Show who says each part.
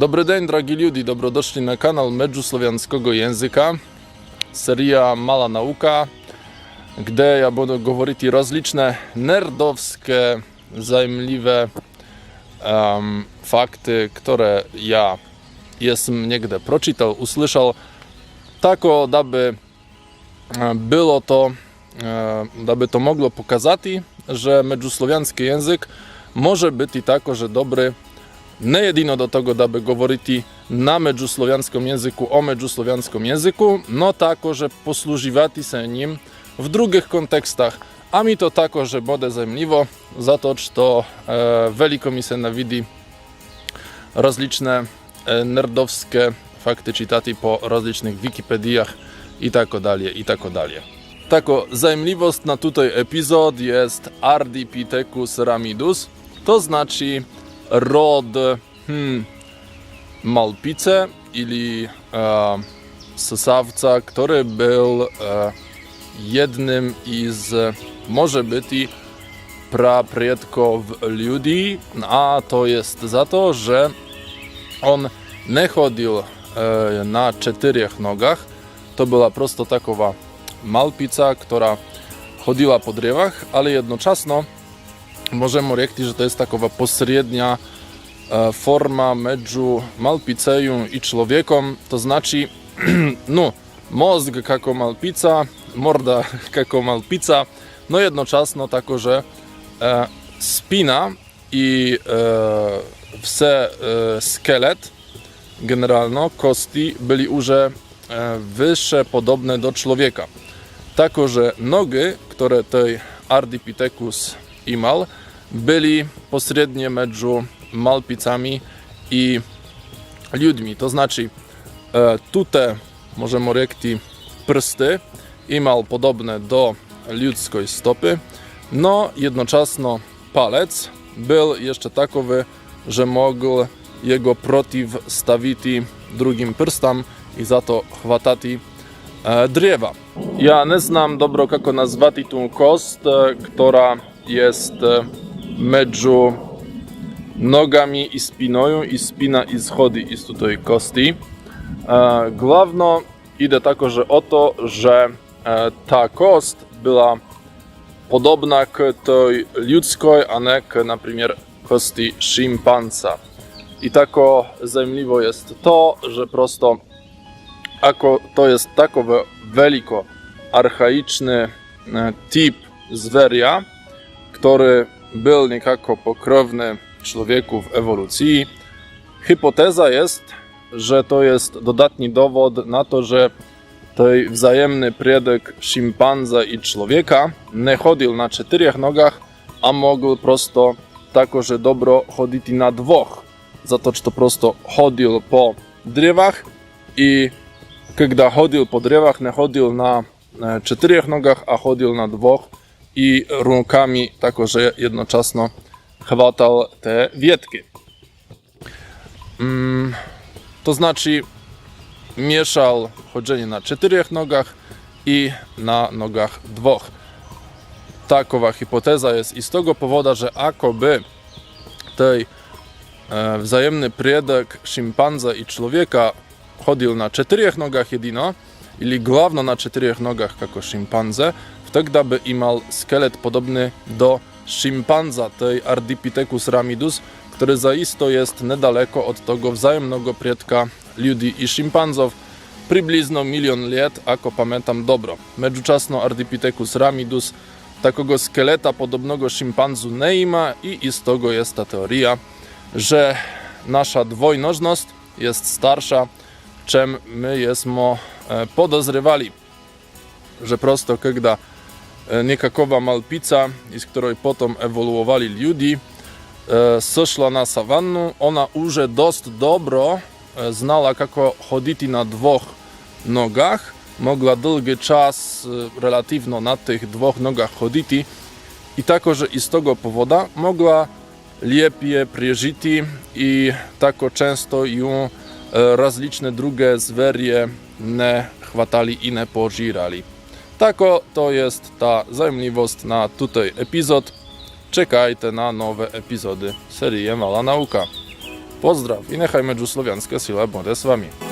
Speaker 1: Dobry dzień, dragi ludzie, dobrodoszli na kanał Medżu Słowiańskiego Języka. Seria Mala Nauka, gdzie ja będę mówić rozliczne nerdowskie, zajmliwe um, fakty, które ja jestem niegdy proczytał, usłyszał, tako, aby było to, aby to mogło pokazać, że medżusłowiański język może być i tako, że dobry не jedino do tego, aby govoriti na međuslovianskom jeziku, o međuslovianskom jeziku, no tako, że posługiwati się nim w drugich kontekstach, a mi to tako, że bode zajmliwo, za to, e, veliko mi se navidi rozliczne e, nerdowskie fakty czytati po rozlicznych Wikipediach i tako dalej, i tako dalej. Tako, zajmliwość na tutaj epizod jest Ardipithecus ramidus, to znaczy rod hmm, Malpice, ili e, sosawca, który był e, jednym z, może być, i prapredków ludzi, a to jest za to, że on nie chodził e, na czterech nogach, to była prosto takowa malpica, która chodziła po drzewach, ale jednocześnie możemy powiedzieć, że to jest takowa pośrednia e, forma między malpiceją i człowiekiem, to znaczy, no, mózg jako malpica, morda jako malpica, no jednocześnie tako, że e, spina i e, wse e, szkielet, generalno kości, byli już e, wyższe, podobne do człowieka. Tako, że nogi, które tej Ardipithecus imał, byli pośrednie między malpicami i ludźmi. To znaczy, e, tutaj możemy powiedzieć prsty imał podobne do ludzkiej stopy, no jednocześnie palec był jeszcze takowy, że mógł jego przeciwstawić drugim prstom i za to chwatać e, drzewa. Ja nie znam dobro kako nazvati tu kost, e, która jest między nogami i spinoją i spina i schodzi iz tej kosti. E, Główno idę tako, że o to, że e, ta kost była podobna k tej ludzkiej, a nie k na przykład kosti szympansa. I tako zajmliwo jest to, że prosto ako to jest takowe veliko archaiczny e, typ zweria, który był niekako pokrewny człowieku w ewolucji. Hipoteza jest, że to jest dodatni dowód na to, że tej wzajemny predek szympanza i człowieka nie chodził na czterech nogach, a mógł prosto takoże dobro chodzić na dwóch. Za to, że to prosto chodził po drzewach i kiedy chodził po drzewach, nie chodził na e, czterech nogach, a chodził na dwóch i rękami takoże jednocześnie chwatał te wietki. Mm, to znaczy mieszał chodzenie na czterech nogach i na nogach dwóch. Takowa hipoteza jest i z tego powodu, że akoby tej e, wzajemny predek szympanza i człowieka chodził na czterech nogach jedyno, ili główno na czterech nogach jako szympanze, wtedy by imał szkielet podobny do szympanza, tej Ardipithecus ramidus, który zaisto jest niedaleko od tego wzajemnego predka ludzi i szympanzów, przybliżno milion lat, ako pamiętam dobro. Međuczasno Ardipithecus ramidus takiego szkieleta podobnego szympanzu nie ma i z tego jest ta teoria, że nasza dwojnożność jest starsza, czym my jesteśmy e, podozrywali, że prosto kiedy e, niekakowa malpica, z której potem ewoluowali ludzie, zeszła na sawannu, ona już dość dobro. E, znała, jak chodzić na dwóch nogach, mogła długi czas e, relatywno na tych dwóch nogach chodzić i takoże i z tego powodu mogła lepiej przeżyć i tako często ją rozliczne drugie zwerie nie chwatali i nie pożirali. Tako to jest ta zajemliwość na tutaj epizod. Czekajcie na nowe epizody serii Mala Nauka. Pozdrav i nechaj međuslovijanska sila bude s vami.